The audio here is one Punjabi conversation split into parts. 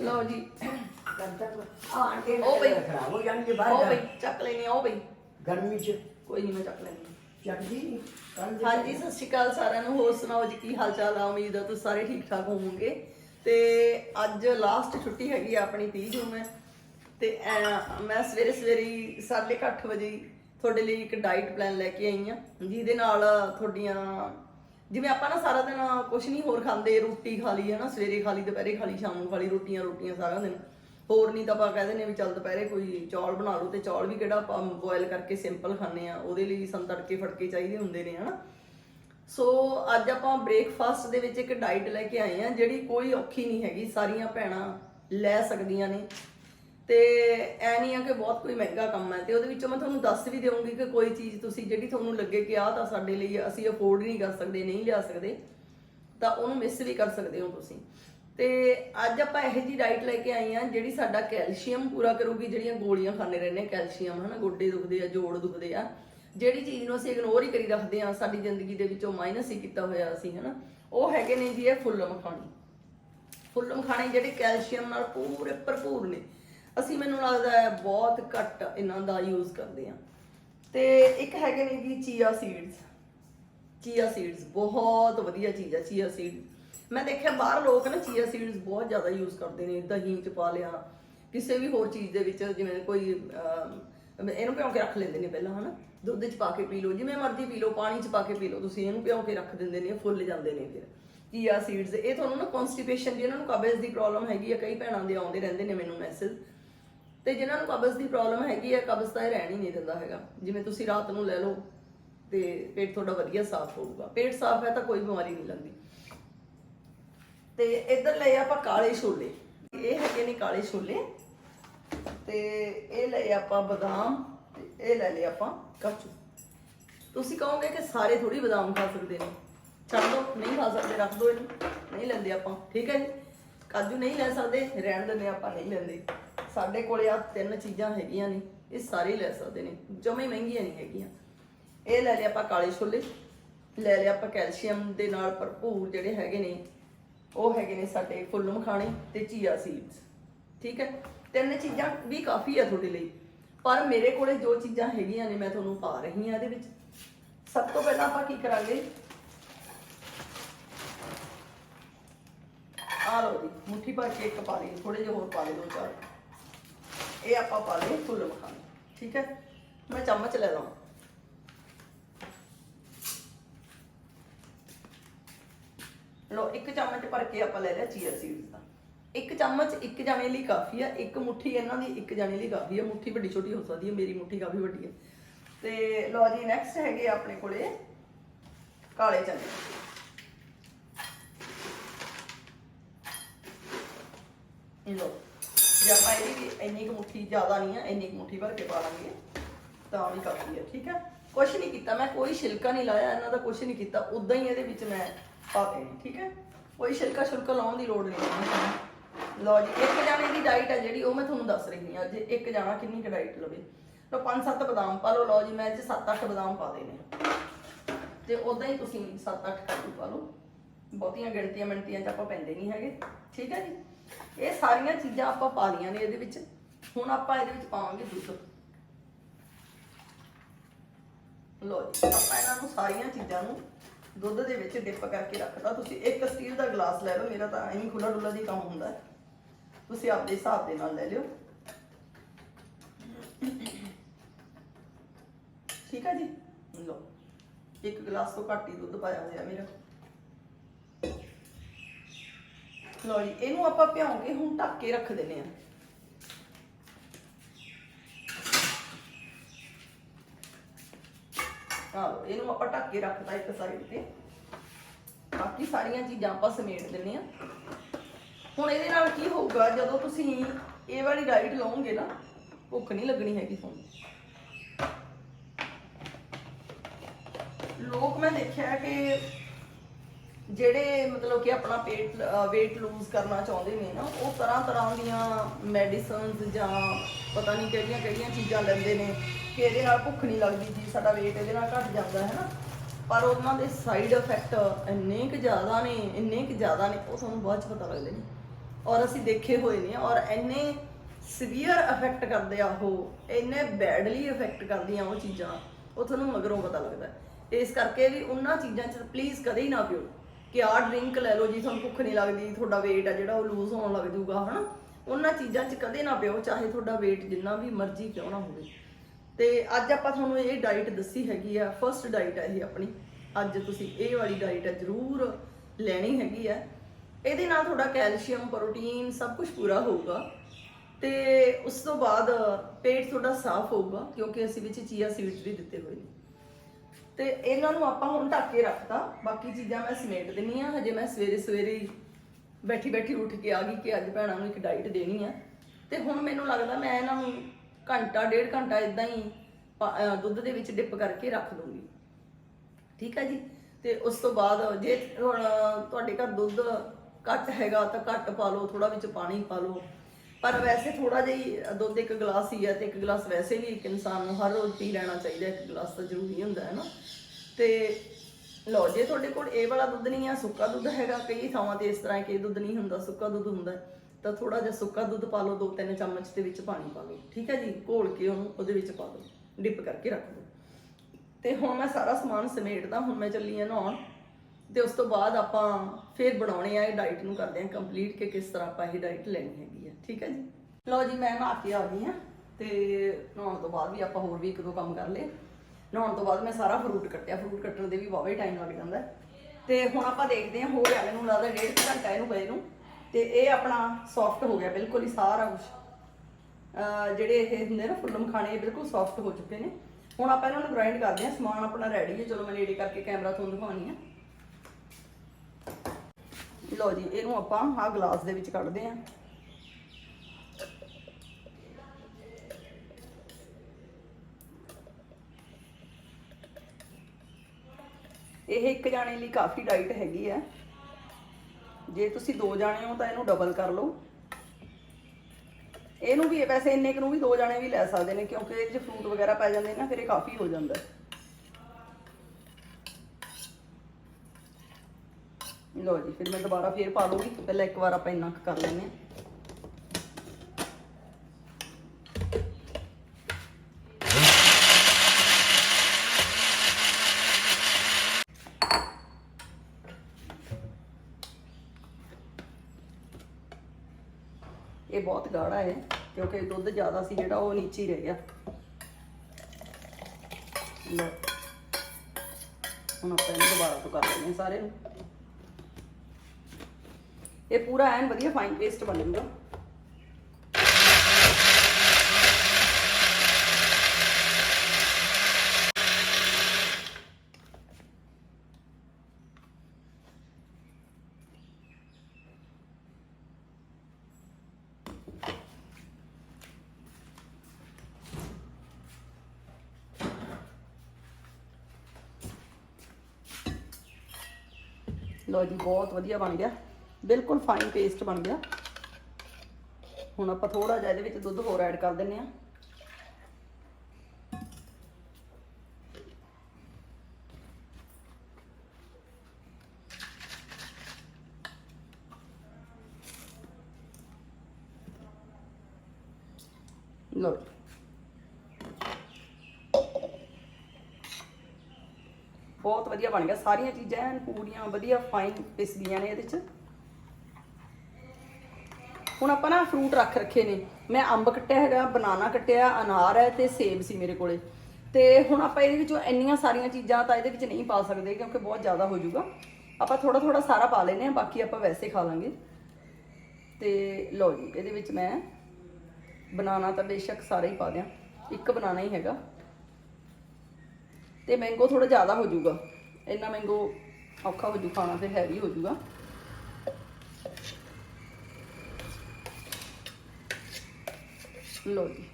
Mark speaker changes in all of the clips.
Speaker 1: ਲਓ ਜੀ।
Speaker 2: ਆ ਆਂਟੀ
Speaker 1: ਉਹ ਬਈ।
Speaker 2: ਖਰਾਬ ਹੋ ਜਾਣਗੇ
Speaker 1: ਉਹ
Speaker 2: ਬਾਹਰ
Speaker 1: ਬਈ ਚੱਕ ਲੈਣੀ ਆ ਉਹ ਬਈ।
Speaker 2: ਗਰਮੀ ਚ।
Speaker 1: ਕੋਈ ਨਹੀਂ ਮੈਂ ਚੱਕ ਲੈਣੀ
Speaker 2: ਚੱਕਦੀ ਨੀ। ਕੱਲ੍ਹ ਦੇ-
Speaker 1: ਹਾਂਜੀ ਸਤਿ ਸ਼੍ਰੀ ਅਕਾਲ ਸਾਰਿਆਂ ਨੂੰ। ਹੋਰ ਸੁਣਾਓ ਜੀ ਕੀ ਹਾਲ ਚਾਲ ਆ? ਉਮੀਦ ਆ ਤੁਸੀਂ ਸਾਰੇ ਠੀਕ ਠਾਕ ਹੋਵੋਗੇ। ਤੇ ਅੱਜ ਲਾਸਟ ਛੁੱਟੀ ਹੈਗੀ ਆ ਆਪਣੀ 30 ਜੂਨ। ਹੈ ਤੇ ਐਂ ਮੈਂ ਸਵੇਰੇ ਸਵੇਰੇ 8:30 ਵਜੇ ਤੁਹਾਡੇ ਲਈ ਇੱਕ ਡਾਈਟ ਪਲਾਨ ਲੈ ਕੇ ਆਈ ਆ। ਜਿਹਦੇ ਨਾਲ ਤੁਹਾਡੀਆਂ ਜਿਵੇਂ ਆਪਾਂ ਨਾ ਸਾਰਾ ਦਿਨ ਕੁਝ ਨਹੀਂ ਹੋਰ ਖਾਂਦੇ, ਰੋਟੀ ਖਾ ਲਈ ਹੈ ਨਾ ਸਵੇਰੇ ਖਾ ਲਈ, ਦੁਪਹਿਰੇ ਖਾ ਲਈ, ਸ਼ਾਮ ਨੂੰ ਖਾ ਲਈ, ਰੋਟੀਆਂ ਰੋਟੀਆਂ ਸਾਰਾ ਦਿਨ। ਹੋਰ ਨਹੀਂ ਤਾਂ ਆਪਾਂ ਕਹਿੰਦੇ ਨੇ ਵੀ ਚੱਲ ਦੁਪਹਿਰੇ ਕੋਈ ਚੌਲ ਬਣਾ ਲਓ ਤੇ ਚੌਲ ਵੀ ਕਿਹੜਾ ਆਪਾਂ ਬੋਇਲ ਕਰਕੇ ਸਿੰਪਲ ਖਾਂਦੇ ਆ ਉਹਦੇ ਲਈ ਸਾਨੂੰ ਤੜਕੇ ਫੜਕੇ ਚਾਹੀਦੇ ਹੁੰਦੇ ਨੇ ਹਨਾ। ਸੋ ਅੱਜ ਆਪਾਂ ਬ੍ਰੇਕਫਾਸਟ ਦੇ ਵਿੱਚ ਇੱਕ ਡਾਈਟ ਲੈ ਕੇ ਆਏ ਆ ਜਿਹੜੀ ਕੋਈ ਔਖੀ ਨਹੀਂ ਹੈਗੀ, ਸਾਰੀਆਂ ਭੈਣਾਂ ਲੈ ਸਕਦੀਆਂ ਨੇ। ਤੇ ਐ ਨਹੀਂ ਆ ਕਿ ਬਹੁਤ ਕੋਈ ਮਹਿੰਗਾ ਕੰਮ ਹੈ ਤੇ ਉਹਦੇ ਵਿੱਚੋਂ ਮੈਂ ਤੁਹਾਨੂੰ ਦੱਸ ਵੀ ਦੇਵਾਂਗੀ ਕਿ ਕੋਈ ਚੀਜ਼ ਤੁਸੀਂ ਜਿਹੜੀ ਤੁਹਾਨੂੰ ਲੱਗੇ ਕਿ ਆਹ ਤਾਂ ਸਾਡੇ ਲਈ ਅਸੀਂ ਅਫੋਰਡ ਨਹੀਂ ਕਰ ਸਕਦੇ, ਨਹੀਂ ਲਿਆ ਸਕਦੇ, ਤਾਂ ਉਹਨੂੰ ਮਿਸ ਵੀ ਕਰ ਸਕਦੇ ਹੋ ਤੁਸੀਂ। ਤੇ ਅੱਜ ਆਪਾਂ ਇਹੋ ਜੀ ਡਾਈਟ ਲੈ ਕੇ ਆਏ ਆ ਜਿਹੜੀ ਸਾਡਾ ਕੈਲਸ਼ੀਅਮ ਪੂਰਾ ਕਰੂਗੀ, ਜਿਹੜੀਆਂ ਗੋਲੀਆਂ ਖਾਣੇ ਰਹਿੰਦੇ ਆ ਕੈਲਸ਼ੀਅਮ, ਹਨਾ, ਗੋਡੇ ਦੁਖਦੇ ਆ, ਜੋੜ ਦੁਖਦੇ ਆ। ਜਿਹੜੀ ਚੀਜ਼ ਨੂੰ ਅਸੀਂ ਇਗਨੋਰ ਹੀ ਕਰੀ ਰੱਖਦੇ ਆ ਸਾਡੀ ਜ਼ਿੰਦਗੀ ਦੇ ਵਿੱਚੋਂ ਮਾਈਨਸ ਹੀ ਕੀਤਾ ਹੋਇਆ ਅਸੀਂ, ਹਨਾ। ਉਹ ਹੈਗੇ ਨੇ ਜੀ ਇਹ ਫੁੱਲ ਮਖਾਣੇ ਫੁੱਲ ਮਖਾਣੇ ਜਿਹੜੇ ਕੈਲਸ਼ੀਅਮ ਨਾਲ ਪੂਰੇ ਭਰਪੂਰ ਨੇ। ਅਸੀਂ ਮੈਨੂੰ ਲੱਗਦਾ ਹੈ ਬਹੁਤ ਘੱਟ ਇਹਨਾਂ ਦਾ ਯੂਜ਼ ਕਰਦੇ ਆ ਤੇ ਇੱਕ ਹੈਗੇ ਨੇ ਜੀ ਚੀਆ ਸੀਡਸ ਚੀਆ ਸੀਡਸ ਬਹੁਤ ਵਧੀਆ ਚੀਜ਼ ਆ ਚੀਆ ਸੀਡ ਮੈਂ ਦੇਖਿਆ ਬਾਹਰ ਲੋਕ ਨਾ ਚੀਆ ਸੀਡਸ ਬਹੁਤ ਜ਼ਿਆਦਾ ਯੂਜ਼ ਕਰਦੇ ਨੇ, ਦਹੀਂ ਚ ਪਾ ਲਿਆ, ਕਿਸੇ ਵੀ ਹੋਰ ਚੀਜ਼ ਦੇ ਵਿੱਚ ਜਿਵੇਂ ਕੋਈ ਇਹਨੂੰ ਭਿਉਂ ਕੇ ਰੱਖ ਲੈਂਦੇ ਨੇ ਪਹਿਲਾਂ, ਹਨਾ? ਦੁੱਧ ਚ ਪਾ ਕੇ ਪੀ ਲਓ, ਜਿਵੇਂ ਮਰਜ਼ੀ ਪੀ ਲਓ, ਪਾਣੀ ਚ ਪਾ ਕੇ ਪੀ ਲਓ, ਤੁਸੀਂ ਇਹਨੂੰ ਭਿਉਂ ਕੇ ਰੱਖ ਦਿੰਦੇ ਨੇ, ਫੁੱਲ ਜਾਂਦੇ ਨੇ ਫਿਰ। ਚੀਆ ਸੀਡਸ ਇਹ ਤੁਹਾਨੂੰ ਨਾ ਕਨਸਟੀਪੇਸ਼ਨ ਇਹਨਾਂ ਨੂੰ ਕਬਜ਼ ਦੀ ਪ੍ਰੋਬਲਮ ਹੈਗੀ ਆ, ਕਈ ਭੈਣਾਂ ਦੇ ਆਉਂਦੇ ਰਹਿੰਦੇ ਨੇ ਮੈਨੂੰ ਮੈਸੇਜ ਤੇ ਜਿਨ੍ਹਾਂ ਨੂੰ ਕਬਜ਼ ਦੀ ਪ੍ਰੋਬਲਮ ਹੈਗੀ ਹੈ ਕਬਜ਼ ਤਾਂ ਇਹ ਰਹਿਣ ਹੀ ਨਹੀਂ ਦਿੰਦਾ ਹੈਗਾ। ਜਿਵੇਂ ਤੁਸੀਂ ਰਾਤ ਨੂੰ ਲੈ ਲਓ ਤੇ ਪੇਟ ਤੁਹਾਡਾ ਵਧੀਆ ਸਾਫ਼ ਹੋਊਗਾ। ਪੇਟ ਸਾਫ਼ ਹੈ ਤਾਂ ਕੋਈ ਬਿਮਾਰੀ ਨਹੀਂ ਲੱਗਦੀ। ਤੇ ਇੱਧਰ ਲਏ ਆਪਾਂ ਕਾਲੇ ਛੋਲੇ। ਇਹ ਹੈਗੇ ਨੇ ਕਾਲੇ ਛੋਲੇ। ਤੇ ਇਹ ਲਏ ਆਪਾਂ ਬਦਾਮ ਤੇ ਇਹ ਲੈ ਲਏ ਆਪਾਂ ਕਾਜੂ। ਤੁਸੀਂ ਕਹੋਗੇ ਕਿ ਸਾਰੇ ਥੋੜੀ ਬਦਾਮ ਖਾ ਸਕਦੇ ਨੇ। ਛੱਡ ਦੋ, ਨਹੀਂ ਖਾ ਸਕਦੇ, ਰੱਖ ਦੋ ਇਹਨੂੰ। ਨਹੀਂ ਲੈਂਦੇ ਆਪਾਂ, ਠੀਕ ਹੈ ਕਾਜੂ ਨਹੀਂ ਲੈ ਸਕਦੇ, ਰਹਿਣ ਦਿੰਦੇ ਆਪਾਂ, ਨਹੀਂ ਲੈਂਦੇ। ਸਾਡੇ ਕੋਲੇ ਆ ਤਿੰਨ ਚੀਜ਼ਾਂ ਹੈਗੀਆਂ ਨੇ, ਇਹ ਸਾਰੇ ਲੈ ਸਕਦੇ ਨੇ, ਜਮੇ ਮਹਿੰਗੀਆਂ ਨਹੀਂ ਹੈਗੀਆਂ। ਇਹ ਲੈ ਲਿਆ ਆਪਾਂ ਕਾਲੇ ਛੋਲੇ, ਲੈ ਲਿਆ ਆਪਾਂ ਕੈਲਸ਼ੀਅਮ ਦੇ ਨਾਲ ਭਰਪੂਰ ਜਿਹੜੇ ਹੈਗੇ ਨੇ, ਉਹ ਹੈਗੇ ਨੇ ਸਾਡੇ ਫੁੱਲ ਮਖਾਣੇ ਤੇ ਚੀਆ ਸੀਡਸ ਠੀਕ ਹੈ? ਤਿੰਨ ਚੀਜ਼ਾਂ ਵੀ ਕਾਫੀ ਆ ਤੁਹਾਡੇ ਲਈ, ਪਰ ਮੇਰੇ ਕੋਲੇ ਜੋ ਚੀਜ਼ਾਂ ਹੈਗੀਆਂ ਨੇ ਮੈਂ ਤੁਹਾਨੂੰ ਪਾ ਰਹੀ ਹਾਂ ਇਹਦੇ ਵਿੱਚ। ਸਭ ਤੋਂ ਪਹਿਲਾਂ ਆਪਾਂ ਕੀ ਕਰਾਂਗੇ? ਆ ਲਓ ਜੀ, ਮੁੱਠੀ ਭਰ ਕੇ ਇੱਕ ਪਾ ਲਈ ਥੋੜੇ ਜਿਹੇ ਹੋਰ ਪਾ ਲਓ ਦੋ ਚਾਰ। ਇਹ ਆਪਾਂ ਪਾ ਲਏ ਫੁੱਲ ਮਖਾਣੇ, ਠੀਕ ਹੈ? ਮੈਂ ਚਮਚ ਲੈ ਲਵਾਂ। ਲੋ ਇੱਕ ਚਮਚ ਭਰ ਕੇ ਆਪਾਂ ਲੈ ਲਿਆ ਚੀਆ ਸੀਡਸ ਦਾ। ਇੱਕ ਚਮਚ ਇੱਕ ਜਣੇ ਲਈ ਕਾਫੀ ਆ, ਇੱਕ ਮੁੱਠੀ ਇਹਨਾਂ ਦੀ ਇੱਕ ਜਣੇ ਲਈ ਕਾਫੀ ਆ, ਮੁੱਠੀ ਵੱਡੀ ਛੋਟੀ ਹੋ ਸਕਦੀ ਹੈ ਮੇਰੀ ਮੁੱਠੀ ਕਾਫੀ ਵੱਡੀ ਹੈ ਤੇ ਲੋ ਜੀ ਨੈਕਸਟ ਹੈਗੇ ਆ ਆਪਣੇ ਕੋਲੇ ਕਾਲੇ ਚਨੇ। ਇਹ ਲੋ ਜੇ ਆਪਾਂ ਇਹਦੀ ਇੰਨੀ ਕੁ ਮੁੱਠੀ ਜ਼ਿਆਦਾ ਨਹੀਂ ਆ, ਇੰਨੀ ਕੁ ਮੁੱਠੀ ਭਰ ਕੇ ਪਾ ਲਾਂਗੇ, ਤਾਂ ਵੀ ਕਾਫੀ ਹੈ ਠੀਕ ਹੈ ਕੁਛ ਨਹੀਂ ਕੀਤਾ, ਮੈਂ ਕੋਈ ਛਿਲਕਾ ਨਹੀਂ ਲਾਇਆ, ਇਹਨਾਂ ਦਾ ਕੁਛ ਨਹੀਂ ਕੀਤਾ ਉਦਾਂ ਹੀ ਇਹਦੇ ਵਿੱਚ ਮੈਂ ਪਾ ਦੇਣੀ, ਠੀਕ ਹੈ ਕੋਈ ਛਿਲਕਾ ਛੁਲਕਾ ਲਾਉਣ ਦੀ ਲੋੜ ਨਹੀਂ ਲਓ ਜੀ, ਇੱਕ ਜਾਣੇ ਦੀ ਡਾਈਟ ਹੈ ਜਿਹੜੀ, ਉਹ ਮੈਂ ਤੁਹਾਨੂੰ ਦੱਸ ਰਹੀ ਹਾਂ ਅੱਜ ਇੱਕ ਜਾਣਾ ਕਿੰਨੀ ਕੁ ਡਾਈਟ ਲਵੇ। ਲਓ ਪੰਜ ਸੱਤ ਬਦਾਮ ਪਾ ਲਓ ਲਓ ਜੀ, ਮੈਂ ਇਹ 'ਚ ਸੱਤ ਅੱਠ ਬਦਾਮ ਪਾ ਦੇਣੇ ਤੇ ਉਦਾਂ ਹੀ ਤੁਸੀਂ ਸੱਤ ਅੱਠ ਕਾਜੂ ਪਾ ਲਓ, ਬਹੁਤੀਆਂ ਗਿਣਤੀਆਂ ਮਿਣਤੀਆਂ 'ਚ ਆਪਾਂ ਪੈਂਦੇ ਨਹੀਂ ਹੈਗੇ, ਠੀਕ ਹੈ ਜੀ? ਇਹ ਸਾਰੀਆਂ ਚੀਜ਼ਾਂ ਆਪਾਂ ਪਾ ਲਈਆਂ ਨੇ ਇਹਦੇ ਵਿੱਚ। ਹੁਣ ਆਪਾਂ ਇਹਦੇ ਵਿੱਚ ਪਾਵਾਂਗੇ ਦੁੱਧ। ਲੋ ਜੀ, ਆਪਾਂ ਇਹਨਾਂ ਨੂੰ ਸਾਰੀਆਂ ਚੀਜ਼ਾਂ ਨੂੰ ਦੁੱਧ ਦੇ ਵਿੱਚ ਡਿਪ ਕਰਕੇ ਰੱਖਦਾ ਤੁਸੀਂ ਇੱਕ ਸਟੀਲ ਦਾ ਗਲਾਸ ਲੈ ਲਓ, ਮੇਰਾ ਤਾਂ ਐਂ ਖੁੱਲਾ ਡੁੱਲਾ ਦੀ ਕੰਮ ਹੁੰਦਾ। ਤੁਸੀਂ ਆਪਦੇ ਹਿਸਾਬ ਦੇ ਨਾਲ ਲੈ ਲਿਓ। ਠੀਕ ਹੈ ਜੀ? ਲੋ ਇੱਕ ਗਲਾਸ ਤੋਂ ਘੱਟ ਹੀ ਦੁੱਧ ਪਾਇਆ ਹੋਇਆ ਮੇਰਾ। ਲੋ ਜੀ ਇਹਨੂੰ ਆਪਾਂ ਭਿਉਂ ਕੇ ਹੁਣ ਢੱਕ ਕੇ ਰੱਖ ਦਿੰਦੇ ਆ ਆਹੋ ਇਹਨੂੰ ਆਪਾਂ ਢੱਕ ਕੇ ਰੱਖਦਾ ਇੱਕ ਸਾਈਡ ਤੇ। ਬਾਕੀ ਸਾਰੀਆਂ ਚੀਜ਼ਾਂ ਆਪਾਂ ਸਮੇਟ ਦਿੰਨੇ ਆ ਹੁਣ ਇਹਦੇ ਨਾਲ ਕੀ ਹੋਊਗਾ, ਜਦੋਂ ਤੁਸੀਂ ਇਹ ਵਾਲੀ ਡਾਈਟ ਲਓਗੇ ਨਾ, ਭੁੱਖ ਨਹੀਂ ਲੱਗਣੀ ਹੈਗੀ ਤੁਹਾਨੂੰ। ਲੋਕ ਮੈਂ ਦੇਖਿਆ ਕਿ ਜਿਹੜੇ ਮਤਲਬ ਕਿ ਆਪਣਾ ਪੇਟ weight lose ਕਰਨਾ ਚਾਹੁੰਦੇ ਨੇ ਨਾ, ਉਹ ਤਰ੍ਹਾਂ ਤਰ੍ਹਾਂ ਦੀਆਂ ਮੈਡੀਸਨਸ ਜਾਂ ਪਤਾ ਨਹੀਂ ਕਿਹੜੀਆਂ ਕਿਹੜੀਆਂ ਚੀਜ਼ਾਂ ਲੈਂਦੇ ਨੇ ਕਿ ਇਹਦੇ ਨਾਲ ਭੁੱਖ ਨਹੀਂ ਲੱਗਦੀ ਜੀ, ਸਾਡਾ weight ਇਹਦੇ ਨਾਲ ਘਟ ਜਾਂਦਾ ਹੈ ਨਾ। ਪਰ ਉਹਨਾਂ ਦੇ ਸਾਈਡ ਇਫੈਕਟ ਇੰਨੇ ਕੁ ਜ਼ਿਆਦਾ ਨੇ, ਇੰਨੇ ਕੁ ਜ਼ਿਆਦਾ ਨੇ, ਉਹ ਤੁਹਾਨੂੰ ਬਾਅਦ ਚ ਪਤਾ ਲੱਗਦੇ ਨੇ। ਔਰ ਅਸੀਂ ਦੇਖੇ ਹੋਏ ਨੇ, ਔਰ ਇੰਨੇ ਸਿਵੀਅਰ ਇਫੈਕਟ ਕਰਦੇ ਆ ਉਹ, ਇੰਨੇ ਬੈਡਲੀ ਇਫੈਕਟ ਕਰਦੀਆਂ ਉਹ ਚੀਜ਼ਾਂ, ਉਹ ਤੁਹਾਨੂੰ ਮਗਰੋਂ ਪਤਾ ਲੱਗਦਾ। ਇਸ ਕਰਕੇ ਵੀ ਉਹਨਾਂ ਚੀਜ਼ਾਂ 'ਚ ਪਲੀਜ਼ ਕਦੇ ਹੀ ਨਾ ਪਿਓ। ਕਿ ਆਹ ਡਰਿੰਕ ਲੈ ਲਓ ਜੀ, ਤੁਹਾਨੂੰ ਭੁੱਖ ਨਹੀਂ ਲੱਗਦੀ, ਤੁਹਾਡਾ weight ਆ ਜਿਹੜਾ ਉਹ ਲੂਜ਼ ਹੋਣ ਲੱਗ ਜਾਊਗਾ, ਹਨਾ? ਉਹਨਾਂ ਚੀਜ਼ਾਂ 'ਚ ਕਦੇ ਨਾ ਪਿਓ, ਚਾਹੇ ਤੁਹਾਡਾ weight ਜਿੰਨਾ ਵੀ ਮਰਜ਼ੀ ਕਿਉਂ ਨਾ ਹੋਵੇ। ਤੇ ਅੱਜ ਆਪਾਂ ਤੁਹਾਨੂੰ ਇਹ ਡਾਈਟ ਦੱਸੀ ਹੈਗੀ ਆ ਫਰਸਟ ਡਾਈਟ ਹੈ ਇਹ ਆਪਣੀ। ਅੱਜ ਤੁਸੀਂ ਇਹ ਵਾਲੀ ਡਾਈਟ ਹੈ ਜ਼ਰੂਰ ਲੈਣੀ ਹੈਗੀ ਆ। ਇਹਦੇ ਨਾਲ ਤੁਹਾਡਾ ਕੈਲਸ਼ੀਅਮ ਪ੍ਰੋਟੀਨ ਸਭ ਕੁਝ ਪੂਰਾ ਹੋਊਗਾ। ਤੇ ਉਸ ਤੋਂ ਬਾਅਦ ਪੇਟ ਤੁਹਾਡਾ ਸਾਫ਼ ਹੋਊਗਾ, ਕਿਉਂਕਿ ਅਸੀਂ ਵਿੱਚ ਚੀਆ ਸੀਡਸ ਵੀ ਦਿੱਤੇ ਹੋਏ ਨੇ। ਤੇ ਇਹਨਾਂ ਨੂੰ ਆਪਾਂ ਹੁਣ ਢੱਕ ਕੇ ਰੱਖਤਾ। ਬਾਕੀ ਚੀਜ਼ਾਂ ਮੈਂ ਸਮੇਟ ਦਿੰਨੀ ਆ, ਹਜੇ ਮੈਂ ਸਵੇਰੇ ਸਵੇਰੇ ਬੈਠੀ ਬੈਠੀ ਉੱਠ ਕੇ ਆ ਗਈ ਕਿ ਅੱਜ ਭੈਣਾਂ ਨੂੰ ਇੱਕ ਡਾਈਟ ਦੇਣੀ ਆ। ਤੇ ਹੁਣ ਮੈਨੂੰ ਲੱਗਦਾ ਮੈਂ ਇਹਨਾਂ ਨੂੰ ਘੰਟਾ, ਡੇਢ ਘੰਟਾ ਇਦਾਂ ਹੀ ਪਾ- ਦੁੱਧ ਦੇ ਵਿੱਚ ਡਿਪ ਕਰਕੇ ਰੱਖ ਦੂੰਗੀ। ਠੀਕ ਹੈ ਜੀ? ਤੇ ਉਸ ਤੋਂ ਬਾਅਦ ਜੇ ਹੁਣ ਤੁਹਾਡੇ ਘਰ ਦੁੱਧ ਘੱਟ ਹੈਗਾ ਤਾਂ ਘੱਟ ਪਾ ਲਓ ਥੋੜਾ ਵਿੱਚ ਪਾਣੀ ਪਾ ਲਓ। ਪਰ ਵੈਸੇ ਥੋੜਾ ਜਿਹਾ ਦੁੱਧ ਇੱਕ ਗਲਾਸ ਹੀ ਹੈ ਤੇ ਇੱਕ ਗਲਾਸ ਵੈਸੇ ਵੀ ਇੱਕ ਇਨਸਾਨ ਨੂੰ ਹਰ ਰੋਜ਼ ਪੀ ਲੈਣਾ ਚਾਹੀਦਾ, ਇੱਕ ਗਲਾਸ ਤਾਂ ਜ਼ਰੂਰੀ ਹੁੰਦਾ, ਹੈ ਨਾ? ਤੇ ਲਓ, ਜੇ ਤੁਹਾਡੇ ਕੋਲ ਇਹ ਵਾਲਾ ਦੁੱਧ ਨਹੀਂ ਆ ਸੁੱਕਾ ਦੁੱਧ ਹੈਗਾ, ਕਈ ਥਾਵਾਂ ਤੇ ਇਸ ਤਰ੍ਹਾਂ ਕਿ ਦੁੱਧ ਨਹੀਂ ਹੁੰਦਾ, ਸੁੱਕਾ ਦੁੱਧ ਹੁੰਦਾ, ਤਾਂ ਥੋੜਾ ਜਿਹਾ ਸੁੱਕਾ ਦੁੱਧ ਪਾ ਲਓ, ਦੋ ਤਿੰਨ ਚਮਚ ਦੇ ਵਿੱਚ ਪਾਣੀ ਪਾ ਲਓ, ਠੀਕ ਹੈ ਜੀ? ਘੋਲ ਕੇ ਉਹਨੂੰ ਉਹਦੇ ਵਿੱਚ ਪਾ ਦਿਓ, ਡਿਪ ਕਰਕੇ ਰੱਖ ਦਿਓ। ਤੇ ਹੁਣ ਮੈਂ ਸਾਰਾ ਸਮਾਨ ਸਮੇਟਦਾ, ਹੁਣ ਮੈਂ ਚੱਲੀ ਆ ਨਹਾਉਣ। ਤੇ ਉਸ ਤੋਂ ਬਾਅਦ ਆਪਾਂ ਫੇਰ ਬਣਾਉਣੇ ਆ ਇਹ ਡਾਈਟ ਨੂੰ ਕਰਦੇ ਆ ਕੰਪਲੀਟ ਕਿ ਕਿਸ ਤਰ੍ਹਾਂ ਆਪਾਂ ਇਹ ਡਾਈਟ ਲੈਣੀ ਹੈਗੀ ਆ, ਠੀਕ ਹੈ ਜੀ? ਲਓ ਜੀ, ਮੈਂ ਨਹਾ ਕੇ ਆ ਗਈ ਆ ਤੇ ਨਹਾਉਣ ਤੋਂ ਬਾਅਦ ਵੀ ਆਪਾਂ ਹੋਰ ਵੀ ਇੱਕ ਦੋ ਕੰਮ ਕਰ ਲਏ। ਨਹਾਉਣ ਤੋਂ ਬਾਅਦ ਮੈਂ ਸਾਰਾ ਫਰੂਟ ਕੱਟਿਆ ਫਰੂਟ ਕੱਟਣ ਦੇ ਵੀ ਵਾਵਾ ਟਾਈਮ ਲੱਗ ਜਾਂਦਾ। ਹੈ। ਤੇ ਹੁਣ ਆਪਾਂ ਦੇਖਦੇ ਹਾਂ ਹੋ ਗਿਆ ਮੈਨੂੰ ਲੱਗਦਾ ਡੇਢ ਕੁ ਘੰਟਾ ਇਹਨੂੰ ਪਏ ਨੂੰ। ਤੇ ਇਹ ਆਪਣਾ ਸੌਫਟ ਹੋ ਗਿਆ ਬਿਲਕੁਲ ਹੀ ਸਾਰਾ ਕੁਝ ਜਿਹੜੇ ਇਹ ਹੁੰਦੇ ਨਾ ਫੁੱਲ ਮਖਾਣੇ ਇਹ ਬਿਲਕੁਲ ਸੌਫਟ ਹੋ ਚੁੱਕੇ ਨੇ। ਹੁਣ ਆਪਾਂ ਇਹਨਾਂ ਨੂੰ ਗ੍ਰਾਈਂਡ ਕਰਦੇ ਹਾਂ, ਸਮਾਨ ਆਪਣਾ ਰੈਡੀ ਹੈ। ਚਲੋ ਮੈਂ ਨੇੜੇ ਕਰਕੇ ਕੈਮਰਾ ਤੁਹਾਨੂੰ ਦਿਖਾਉਣੀ ਆ। ਲਓ ਜੀ, ਇਹਨੂੰ ਆਪਾਂ ਆਹ ਗਲਾਸ ਦੇ ਵਿੱਚ ਕੱਢਦੇ ਹਾਂ। ਇਹ ਇੱਕ ਜਾਣੇ ਲਈ ਕਾਫੀ ਡਾਈਟ ਹੈਗੀ ਆ। ਜੇ ਤੁਸੀਂ ਦੋ ਜਾਣੇ ਹੋ ਤਾਂ ਇਹਨੂੰ ਡਬਲ ਕਰ ਲਓ। ਇਹਨੂੰ ਵੀ, ਵੈਸੇ ਇੰਨੇ ਕੁ ਨੂੰ ਵੀ ਦੋ ਜਾਣੇ ਵੀ ਲੈ ਸਕਦੇ ਨੇ, ਕਿਉਂਕਿ ਇਹ 'ਚ ਫਰੂਟ ਵਗੈਰਾ ਪੈ ਜਾਂਦੇ ਨੇ ਨਾ, ਫਿਰ ਇਹ ਕਾਫੀ ਹੋ ਜਾਂਦਾ। ਹੈ। ਲਓ ਜੀ, ਫਿਰ ਮੈਂ ਦੁਬਾਰਾ ਫੇਰ ਪਾ ਲੂੰਗੀ ਪਹਿਲਾਂ ਇੱਕ ਵਾਰ ਆਪਾਂ ਇੰਨਾ ਕਰ ਲੈਂਦੇ ਹਾਂ। ਇਹ ਬਹੁਤ ਗਾੜਾ ਹੈ, ਕਿਉਂਕਿ ਦੁੱਧ ਜ਼ਿਆਦਾ ਸੀ ਜਿਹੜਾ ਉਹ ਨੀਚੇ ਹੀ ਰਹਿ ਗਿਆ। ਲਓ। ਹੁਣ ਆਪਾਂ ਇਹਨੂੰ ਦੁਬਾਰਾ ਤੋਂ ਕਰ ਲੈਂਦੇ ਹਾਂ ਸਾਰੇ ਨੂੰ। ਇਹ ਪੂਰਾ ਐਨ ਵਧੀਆ ਫਾਈਨ ਪੇਸਟ ਬਣ ਜਾਊਗਾ ਲਓ ਜੀ ਬਹੁਤ ਵਧੀਆ ਬਣ ਗਿਆ। ਬਿਲਕੁਲ ਫਾਈਨ ਪੇਸਟ ਬਣ ਗਿਆ। ਹੁਣ ਆਪਾਂ ਥੋੜਾ ਜਿਹਾ ਇਹਦੇ ਵਿੱਚ ਦੁੱਧ ਹੋਰ ਐਡ ਕਰ ਦਿੰਨੇ ਆ ਲਓ ਬਹੁਤ ਵਧੀਆ ਬਣ ਗਿਆ। ਸਾਰੀਆਂ ਚੀਜ਼ਾਂ ਐਨ ਪੂਰੀਆਂ, ਵਧੀਆ ਫਾਈਨ ਪਿਸ ਗਈਆਂ ਨੇ ਇਹਦੇ 'ਚ। ਹੁਣ ਆਪਾਂ ਨਾ ਫਰੂਟ ਰੱਖ ਰੱਖੇ ਨੇ। ਮੈਂ ਅੰਬ ਕੱਟਿਆ ਹੈਗਾ, ਬਨਾਨਾ ਕੱਟਿਆ, ਅਨਾਰ ਹੈ ਤੇ ਸੇਬ ਸੀ ਮੇਰੇ ਕੋਲੇ। ਤੇ ਹੁਣ ਆਪਾਂ ਇਹਦੇ ਵਿੱਚੋਂ ਇੰਨੀਆਂ ਸਾਰੀਆਂ ਚੀਜ਼ਾਂ ਤਾਂ ਇਹਦੇ ਵਿੱਚ ਨਹੀਂ ਪਾ ਸਕਦੇ ਕਿਉਂਕਿ ਬਹੁਤ ਜ਼ਿਆਦਾ ਹੋ ਜਾਊਗਾ। ਆਪਾਂ ਥੋੜਾ ਥੋੜਾ ਸਾਰਾ ਪਾ ਲੈਨੇ ਆ ਬਾਕੀ ਆਪਾਂ ਵੈਸੇ ਖਾ ਲਾਂਗੇ। ਤੇ ਲਓ ਜੀ, ਇਹਦੇ ਵਿੱਚ ਮੈਂ ਬਨਾਨਾ ਤਾਂ ਬੇਸ਼ੱਕ ਸਾਰੇ ਹੀ ਪਾ ਦਿਆਂ। ਇੱਕ ਬਨਾਨਾ ਹੀ ਹੈਗਾ। ਤੇ ਮੈਂਗੋ ਥੋੜਾ ਜ਼ਿਆਦਾ ਹੋ ਜਾਊਗਾ। ਇੰਨਾ ਮੈਂਗੋ ਔਖਾ ਹੋ ਜੂ, ਖਾਣਾ ਫਿਰ ਹੈਵੀ ਹੋ ਜਾਊਗਾ ਲੋ ਜੀ।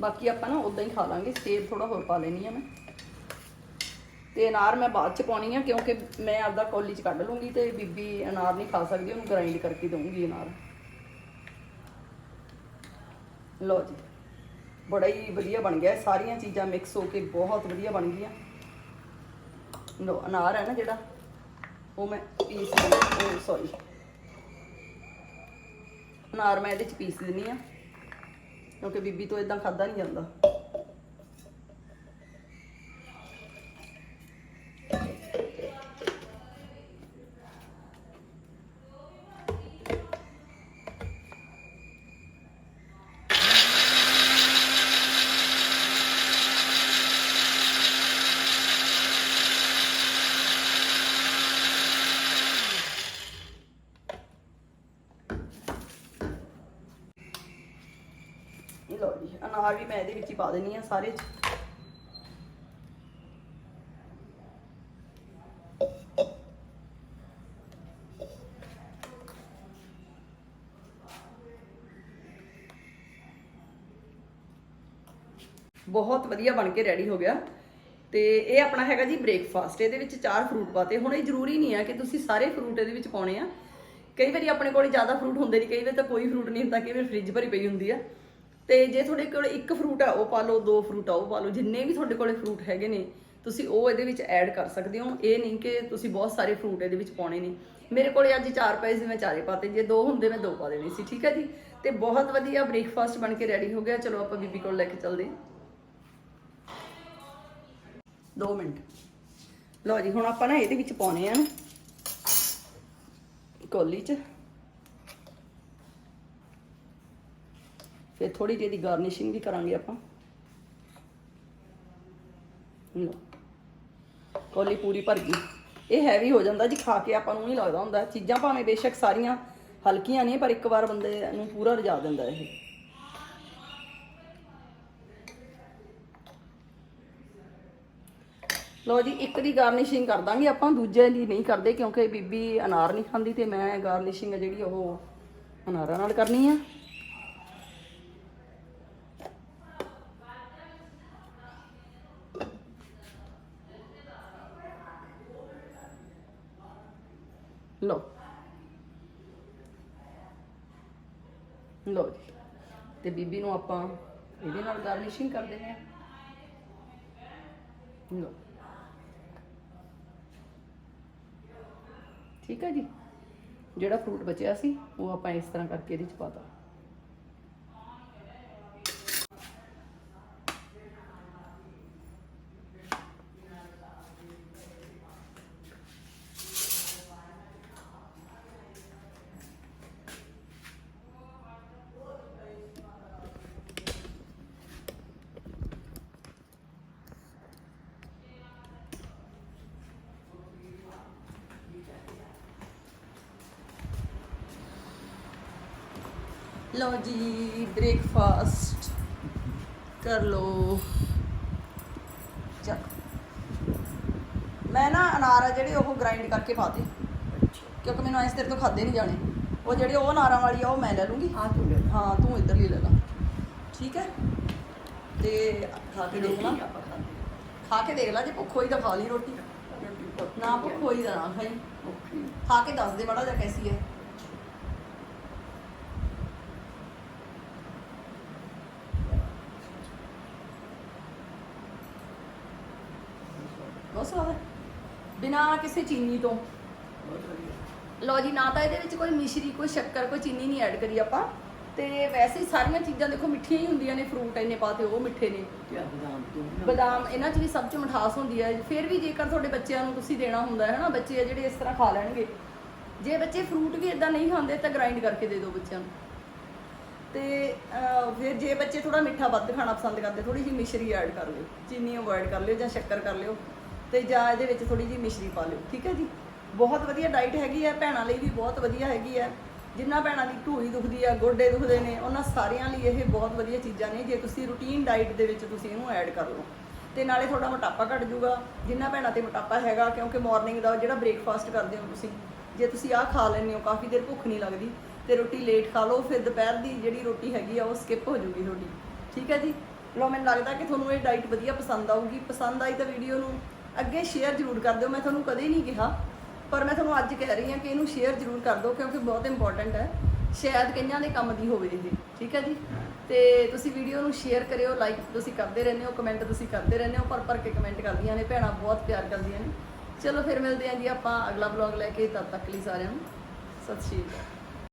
Speaker 1: ਬਾਕੀ ਆਪਾਂ ਨਾ ਉਦਾਂ ਹੀ ਖਾ ਲਾਂਗੇ, ਸੇਬ ਥੋੜਾ ਹੋਰ ਪਾ ਲੈਣੀ ਆ ਮੈਂ। ਤੇ ਅਨਾਰ ਮੈਂ ਬਾਅਦ ਚ ਪਾਉਣੀ ਆ, ਕਿਉਂਕਿ ਮੈਂ ਆਪਦਾ ਕੌਲੀ ਚ ਕੱਢ ਲੂੰਗੀ ਤੇ ਬੀਬੀ ਅਨਾਰ ਨਹੀਂ ਖਾ ਸਕਦੀ, ਉਹਨੂੰ ਗ੍ਰਾਈਂਡ ਕਰਕੇ ਦਊਂਗੀ ਅਨਾਰ। ਲੋ ਜੀ। ਬੜਾ ਹੀ ਵਧੀਆ ਬਣ ਗਿਆ, ਸਾਰੀਆਂ ਚੀਜ਼ਾਂ ਮਿਕਸ ਹੋ ਕੇ ਬਹੁਤ ਵਧੀਆ ਬਣ ਗਈਆਂ। ਲੋ ਅਨਾਰ ਹੈ ਨਾ ਜਿਹੜਾ, ਉਹ ਮੈਂ ਪੀਸ ਉਹ ਸੌਰੀ ਅਨਾਰ ਮੈਂ ਇਹਦੇ ਚ ਪੀਸ ਦਿੰਨੀ ਆ ਕਿਉਂਕਿ ਬੀਬੀ ਤੋਂ ਇਦਾਂ ਖਾਦਾ ਨਹੀਂ ਜਾਂਦਾ। ਅਨਾਰ ਵੀ ਮੈਂ ਇਹਦੇ ਵਿੱਚ ਹੀ ਪਾ ਦੇਣੀ ਆ ਸਾਰੇ ਬਹੁਤ ਵਧੀਆ ਬਣ ਕੇ ਰੈਡੀ ਹੋ ਗਿਆ। ਤੇ ਇਹ ਆਪਣਾ ਹੈਗਾ ਜੀ ਬ੍ਰੇਕਫਾਸਟ ਇਹਦੇ ਵਿੱਚ ਚਾਰ ਫਰੂਟ ਪਾਤੇ। ਹੁਣ ਇਹ ਜ਼ਰੂਰੀ ਨਹੀਂ ਆ ਕਿ ਤੁਸੀਂ ਸਾਰੇ ਫਰੂਟ ਇਹਦੇ ਵਿੱਚ ਪਾਉਣੇ ਆ। ਕਈ ਵਾਰੀ ਆਪਣੇ ਕੋਲ ਜ਼ਿਆਦਾ ਫਰੂਟ ਹੁੰਦੇ ਨਹੀਂ ਕਈ ਵਾਰ ਤਾਂ ਕੋਈ ਫਰੂਟ ਨਹੀਂ ਹੁੰਦਾ, ਕਈ ਵਾਰ ਫ੍ਰਿਜ ਭਰੀ ਪਈ ਹੁੰਦੀ ਆ। ਤੇ ਜੇ ਤੁਹਾਡੇ ਕੋਲ ਇੱਕ ਫਰੂਟ ਆ, ਉਹ ਪਾ ਲਓ, ਦੋ ਫਰੂਟ ਆ, ਉਹ ਪਾ ਲਓ, ਜਿੰਨੇ ਵੀ ਤੁਹਾਡੇ ਕੋਲੇ ਫਰੂਟ ਹੈਗੇ ਨੇ, ਤੁਸੀਂ ਉਹ ਇਹਦੇ ਵਿੱਚ ਐਡ ਕਰ ਸਕਦੇ ਹੋ। ਇਹ ਨਹੀਂ ਕਿ ਤੁਸੀਂ ਬਹੁਤ ਸਾਰੇ ਫਰੂਟ ਇਹਦੇ ਵਿੱਚ ਪਾਉਣੇ ਨੇ। ਮੇਰੇ ਕੋਲੇ ਅੱਜ ਚਾਰ ਪਏ ਸੀ, ਮੈਂ ਚਾਰੇ ਪਾਤੇ। ਜੇ ਦੋ ਹੁੰਦੇ, ਮੈਂ ਦੋ ਪਾ ਦੇਣੇ ਸੀ, ਠੀਕ ਹੈ ਜੀ? ਤੇ ਬਹੁਤ ਵਧੀਆ ਬ੍ਰੇਕਫਾਸਟ ਬਣ ਕੇ ਰੈਡੀ ਹੋ ਗਿਆ। ਚਲੋ, ਆਪਾਂ ਬੀਬੀ ਕੋਲ ਲੈ ਕੇ ਚੱਲਦੇ ਹਾਂ। 2 ਮਿੰਟ। ਲਓ ਜੀ, ਹੁਣ ਆਪਾਂ ਨਾ ਇਹਦੇ ਵਿੱਚ ਪਾਉਣੇ ਆ। ਕੋਲੀ ਚ। ਫਿਰ ਥੋੜੀ ਜਿਹੀ ਦੀ ਗਾਰਨਿਸ਼ਿੰਗ ਵੀ ਕਰਾਂਗੇ ਆਪਾਂ। ਲਓ। ਕੋਲੀ ਪੂਰੀ ਭਰ ਗਈ। ਇਹ ਹੈਵੀ ਹੋ ਜਾਂਦਾ ਜੀ, ਖਾ ਕੇ ਆਪਾਂ ਨੂੰ ਨਹੀਂ ਲੱਗਦਾ ਹੁੰਦਾ। ਚੀਜ਼ਾਂ ਭਾਵੇਂ ਬੇਸ਼ੱਕ ਸਾਰੀਆਂ ਹਲਕੀਆਂ ਨੇ, ਪਰ ਇੱਕ ਵਾਰ ਬੰਦੇ ਨੂੰ ਪੂਰਾ ਰਜਾ ਦਿੰਦਾ ਇਹ। ਲੋ ਜੀ, ਇੱਕ ਦੀ ਗਾਰਨਿਸ਼ਿੰਗ ਕਰ ਦਾਂਗੇ ਆਪਾਂ, ਦੂਜੇ ਦੀ ਨਹੀਂ ਕਰਦੇ ਕਿਉਂਕਿ ਬੀਬੀ ਅਨਾਰ ਨਹੀਂ ਖਾਂਦੀ ਤੇ ਮੈਂ ਗਾਰਨਿਸ਼ਿੰਗ ਜਿਹੜੀ ਉਹ ਅਨਾਰਾਂ ਨਾਲ ਕਰਨੀ ਆ। ਲਓ ਲੋ ਜੀ ਤੇ ਬੀਬੀ ਨੂੰ ਆਪਾਂ ਇਹਦੇ ਨਾਲ ਗਾਰਨਿਸ਼ਿੰਗ ਕਰ ਦਿੰਦੇ ਆ ਲੋ ਠੀਕ ਹੈ ਜੀ ਜਿਹੜਾ ਫਰੂਟ ਬਚਿਆ ਸੀ ਉਹ ਆਪਾਂ ਇਸ ਤਰ੍ਹਾਂ ਕਰਕੇ ਇਹਦੇ ਚ ਪਾਤਾ ਲਓ ਜੀ ਬ੍ਰੇਕਫਾਸਟ ਕਰ ਲਓ। ਚੱਕ ਮੈਂ ਨਾ ਅਨਾਰ ਆ ਜਿਹੜੇ ਉਹ ਗ੍ਰਾਈਂਡ ਕਰਕੇ ਪਾਤੇ ਕਿਉਂਕਿ ਮੈਨੂੰ ਇਸ ਤੇਰੇ ਤੋਂ ਖਾਦੇ ਨਹੀਂ ਜਾਣੇ। ਉਹ ਜਿਹੜੇ ਉਹ ਅਨਾਰਾਂ ਵਾਲੀ ਆ ਉਹ ਮੈਂ ਲੈ ਲੂੰਗੀ।
Speaker 2: ਆ ਤੂੰ ਲੈ ਲਾ।
Speaker 1: ਹਾਂ ਤੂੰ ਇੱਧਰ ਹੀ ਲੈ ਲਾ। ਠੀਕ ਹੈ? ਤੇ ਖਾ ਕੇ ਦੇਖ ਲਾ। ਖਾ ਕੇ ਦੇਖ ਲਾ। ਜੇ ਭੁੱਖ ਹੋਈ ਤਾਂ ਖਾ ਲਈ ਰੋਟੀ। ਨਾ ਭੁੱਖ ਹੋਈ ਤਾਂ ਨਾ ਖਾਈ। ਖਾ ਕੇ ਦੱਸ ਦੇ ਮਾੜਾ ਜਿਹਾ ਕੈਸੀ ਹੈ। ਬਹੁਤ ਸਵਾਦ ਹੈ? ਬਿਨਾ ਕਿਸੇ ਚੀਨੀ ਤੋਂ?
Speaker 2: ਬਹੁਤ ਵਧੀਆ
Speaker 1: ਲਓ ਜੀ ਨਾ ਤਾਂ ਇਹਦੇ ਵਿੱਚ ਕੋਈ ਮਿਸ਼ਰੀ ਕੋਈ ਸ਼ੱਕਰ ਕੋਈ ਚੀਨੀ ਨਹੀਂ ਐਡ ਕਰੀ ਆਪਾਂ। ਤੇ ਵੈਸੇ ਹੀ ਸਾਰੀਆਂ ਚੀਜ਼ਾਂ ਦੇਖੋ ਮਿੱਠੀਆਂ ਹੀ ਹੁੰਦੀਆਂ ਨੇ ਫਰੂਟ ਇੰਨੇ ਪਾਤੇ ਉਹ ਮਿੱਠੇ ਨੇ।
Speaker 2: ਬਦਾਮ ਤੂੰ
Speaker 1: ਬਦਾਮ ਇਹਨਾਂ 'ਚ ਵੀ ਸਭ 'ਚ ਮਿਠਾਸ ਹੁੰਦੀ ਹੈ। ਫਿਰ ਵੀ ਜੇਕਰ ਤੁਹਾਡੇ ਬੱਚਿਆਂ ਨੂੰ ਤੁਸੀਂ ਦੇਣਾ ਹੁੰਦਾ ਹੈ ਨਾ ਬੱਚੇ ਆ ਜਿਹੜੇ ਇਸ ਤਰ੍ਹਾਂ ਖਾ ਲੈਣਗੇ। ਜੇ ਬੱਚੇ ਫਰੂਟ ਵੀ ਇਦਾਂ ਨਹੀਂ ਖਾਂਦੇ ਤਾਂ ਗ੍ਰਾਈਂਡ ਕਰਕੇ ਦੇ ਦਿਓ ਬੱਚਿਆਂ ਨੂੰ। ਤੇ ਅਹ, ਫਿਰ ਜੇ ਬੱਚੇ ਥੋੜਾ ਮਿੱਠਾ ਵੱਧ ਖਾਣਾ ਪਸੰਦ ਕਰਦੇ ਥੋੜੀ ਜਿਹੀ ਮਿਸ਼ਰੀ ਐਡ ਕਰ ਲਿਓ। ਚੀਨੀ ਅਵੋਇਡ ਕਰ ਲਿਓ ਜਾਂ ਸ਼ੱਕਰ ਕਰ ਲਿਓ। ਤੇ ਜਾਂ ਇਹਦੇ ਵਿੱਚ ਥੋੜੀ ਜਿਹੀ ਮਿਸ਼ਰੀ ਪਾ ਲਿਓ, ਠੀਕ ਹੈ ਜੀ? ਬਹੁਤ ਵਧੀਆ ਡਾਈਟ ਹੈਗੀ ਹੈ, ਭੈਣਾਂ ਲਈ ਵੀ ਬਹੁਤ ਵਧੀਆ ਹੈਗੀ ਹੈ। ਜਿੰਨਾ ਭੈਣਾਂ ਦੀ ਢੂਹੀ ਦੁਖਦੀ ਆ, ਗੋਡੇ ਦੁਖਦੇ ਨੇ, ਉਹਨਾਂ ਸਾਰਿਆਂ ਲਈ ਇਹ ਬਹੁਤ ਵਧੀਆ ਚੀਜ਼ਾਂ ਨੇ। ਜੇ ਤੁਸੀਂ ਰੂਟੀਨ ਡਾਈਟ ਦੇ ਵਿੱਚ ਤੁਸੀਂ ਇਹਨੂੰ ਐਡ ਕਰ ਲਓ। ਤੇ ਨਾਲੇ ਤੁਹਾਡਾ ਮੋਟਾਪਾ ਘਟ ਜਾਊਗਾ। ਜਿੰਨਾ ਭੈਣਾਂ ਤੇ ਮੋਟਾਪਾ ਹੈਗਾ, ਕਿਉਂਕਿ ਮਾਰਨਿੰਗ ਦਾ ਜਿਹੜਾ ਬ੍ਰੇਕਫਾਸਟ ਕਰਦੇ ਹੋ ਤੁਸੀਂ, ਜੇ ਤੁਸੀਂ ਆਹ ਖਾ ਲੈਂਦੇ ਹੋ, ਕਾਫੀ ਦੇਰ ਭੁੱਖ ਨਹੀਂ ਲੱਗਦੀ, ਤੇ ਰੋਟੀ ਲੇਟ ਖਾ ਲਓ, ਫਿਰ ਦੁਪਹਿਰ ਦੀ ਜਿਹੜੀ ਰੋਟੀ ਹੈਗੀ ਆ, ਉਹ ਸਕਿਪ ਹੋ ਜੂਗੀ ਤੁਹਾਡੀ। ਠੀਕ ਹੈ ਜੀ? ਲੋ ਮੈਨੂੰ ਲੱਗਦਾ ਕਿ ਤੁਹਾਨੂੰ ਇਹ ਡਾਈਟ ਵਧੀਆ ਪਸੰਦ ਆਊਗੀ। ਪਸੰਦ ਆਈ ਤਾਂ ਵੀਡੀਓ ਨੂੰ ਅੱਗੇ ਸ਼ੇਅਰ ਜ਼ਰੂਰ ਕਰ ਦਿਓ, ਮੈਂ ਤੁਹਾਨੂੰ ਕਦੇ ਨਹੀਂ ਕਿਹਾ, ਪਰ ਮੈਂ ਤੁਹਾਨੂੰ ਅੱਜ ਕਹਿ ਰਹੀ ਹਾਂ ਕਿ ਇਹਨੂੰ ਸ਼ੇਅਰ ਜ਼ਰੂਰ ਕਰ ਦਿਓ ਕਿਉਂਕਿ ਬਹੁਤ ਇੰਪੋਰਟੈਂਟ ਹੈ, ਸ਼ਾਇਦ ਕਈਆਂ ਦੇ ਕੰਮ ਦੀ ਹੋਵੇ ਇਹ, ਠੀਕ ਹੈ ਜੀ? ਤੇ ਤੁਸੀਂ ਵੀਡੀਓ ਨੂੰ ਸ਼ੇਅਰ ਕਰਿਓ ਲਾਈਕ ਤੁਸੀਂ ਕਰਦੇ ਰਹਿੰਦੇ ਹੋ ਕਮੈਂਟ ਤੁਸੀਂ ਕਰਦੇ ਰਹਿੰਦੇ ਹੋ ਪਰ ਪਰ ਕੇ ਕਮੈਂਟ ਕਰਦੀਆਂ ਨੇ, ਭੈਣਾਂ ਬਹੁਤ ਪਿਆਰ ਕਰਦੀਆਂ ਨੇ। ਚਲੋ ਫਿਰ ਮਿਲਦੇ ਹਾਂ ਜੀ ਆਪਾਂ ਅਗਲਾ ਵਲੌਗ ਲੈ ਕੇ, ਤਦ ਤੱਕ ਲਈ ਸਾਰਿਆਂ ਨੂੰ, ਸਤਿ ਸ਼੍ਰੀ ਅਕਾਲ।